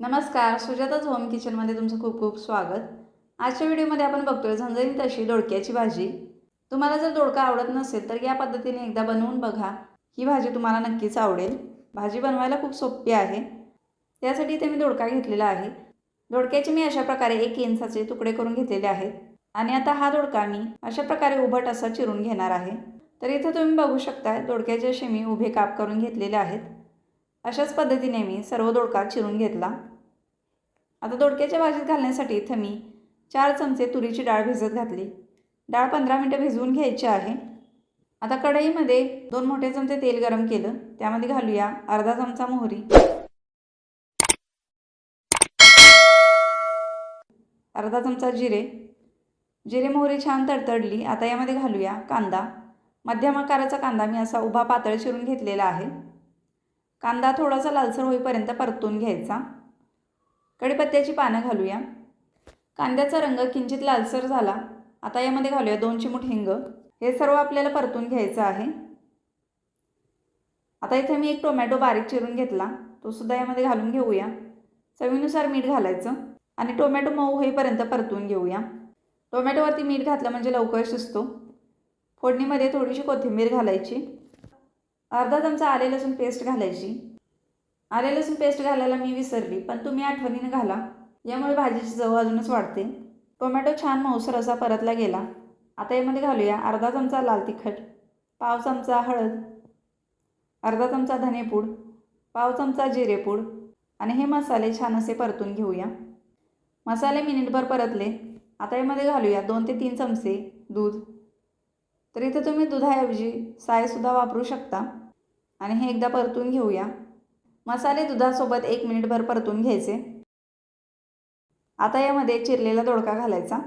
नमस्कार सुजाताच होम किचनमध्ये तुमचं खूप खूप स्वागत. आजच्या व्हिडिओमध्ये आपण बघतोय झणझणीत अशी दोडक्याची भाजी. तुम्हाला जर दोडका आवडत नसेल तर या पद्धतीने एकदा बनवून बघा. ही भाजी तुम्हाला नक्कीच आवडेल. भाजी बनवायला खूप सोपी आहे. त्यासाठी इथे मी दोडका घेतलेला आहे. दोडक्याचे मी अशा प्रकारे एक इंचाचे तुकडे करून घेतलेले आहेत. आणि आता हा दोडका मी अशा प्रकारे उभट असा चिरून घेणार आहे. तर इथं तुम्ही बघू शकता दोडक्याचे असे मी उभे काप करून घेतलेले आहेत. अशाच पद्धतीने मी सर्व दोडका चिरून घेतला. आता दोडक्याच्या भाजीत घालण्यासाठी इथं मी चार चमचे तुरीची डाळ भिजत घातली. डाळ पंधरा मिनटं भिजवून घ्यायची आहे. आता कढईमध्ये दोन मोठे चमचे तेल गरम केलं. त्यामध्ये घालूया अर्धा चमचा मोहरी. अर्धा चमचा जिरे. जिरे मोहरी छान तडतडली. आता यामध्ये घालूया कांदा. मध्यम आकाराचा कांदा मी असा उभा पातळ चिरून घेतलेला आहे. कांदा थोडासा लालसर होईपर्यंत परतून घ्यायचा. कढीपत्त्याची पानं घालूया. कांद्याचा रंग किंचित लालसर झाला. आता यामध्ये घालूया दोन चिमूट हिंग. हे सर्व आपल्याला परतून घ्यायचं आहे. आता इथे मी एक टोमॅटो बारीक चिरून घेतला. तो सुद्धा यामध्ये घालून घेऊया. चवीनुसार मीठ घालायचं. आणि टोमॅटो मऊ होईपर्यंत परतून घेऊया. टोमॅटोवरती मीठ घातलं म्हणजे लवकर शिजतो. फोडणीमध्ये थोडीशी कोथिंबीर घालायची. अर्धा चमचा आले लसूण पेस्ट घालायची. आले लसूण पेस्ट घालायला मी विसरली पण तुम्ही आठवणीने घाला. यामुळे भाजीची चव अजूनच वाढते. टोमॅटो छान मऊसर असा परतला गेला. आता यामध्ये घालूया अर्धा चमचा लाल तिखट पाव चमचा हळद अर्धा चमचा धनेपूड पाव चमचा जिरेपूड आणि हे मसाले छान असे परतून घेऊया. मसाले मिनिटभर परतले. आता यामध्ये घालूया दोन ते तीन चमचे दूध. तर इथे तुम्ही दुधाऐवजी सायसुद्धा वापरू शकता. आणि हे एकदा परतून घेऊया. मसाले दुधासोबत एक मिनिटभर परतून घ्यायचे. आता यामध्ये चिरलेला दोडका घालायचा.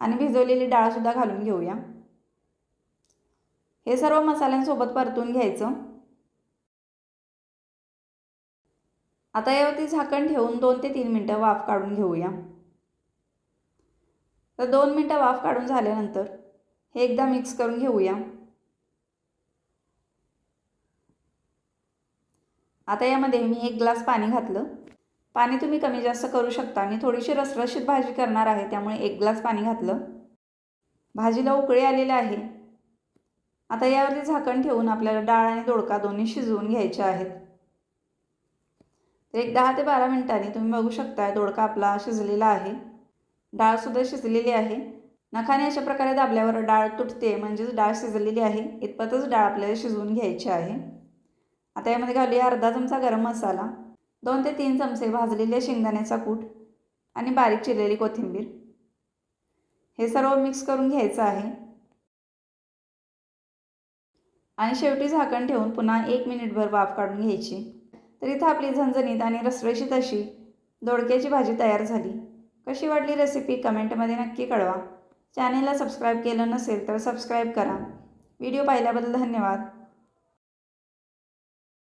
आणि भिजवलेली डाळसुद्धा घालून घेऊया. हे सर्व मसाल्यांसोबत परतून घ्यायचं. आता यावरती झाकण ठेवून दोन ते तीन मिनटं वाफ काढून घेऊया. तर दोन मिनटं वाफ काढून झाल्यानंतर हे एकदा मिक्स करून घेऊया. आता यामध्ये मी एक ग्लास पाणी घातलं. पाणी तुम्ही कमी जास्त करू शकता. मी थोडीशी रसरशीत भाजी करणार आहे त्यामुळे एक ग्लास पाणी घातलं. भाजीला उकळी आलेले आहे. आता यावरती झाकण ठेवून आपल्याला डाळ आणि दोडका दोन्ही शिजवून घ्यायचे आहेत. तर एक दहा ते बारा मिनिटांनी तुम्ही बघू शकता दोडका आपला शिजलेला आहे. डाळसुद्धा शिजलेली आहे. नखाने अशा प्रकारे दाबल्यावर डाळ तुटते म्हणजेच डाळ शिजलेली आहे. इतपतच डाळ आपल्याला शिजवून घ्यायची आहे. आता यामध्ये घालूया अर्धा चमचा गरम मसाला दोन ते तीन चमचे भाजलेले शेंगदाण्याचा कूट आणि बारीक चिरलेली कोथिंबीर. हे सर्व मिक्स करून घ्यायचं आहे. आणि शेवटी झाकण ठेवून पुन्हा एक मिनिटभर वाफ काढून घ्यायची. तर इथं आपली झणझणीत आणि रसरशीत अशी दोडक्याची भाजी तयार झाली. कशी वाटली रेसिपी कमेंटमध्ये नक्की कळवा. चॅनेलला सबस्क्राईब केलं नसेल तर सबस्क्राईब करा. व्हिडिओ पाहिल्याबद्दल धन्यवाद.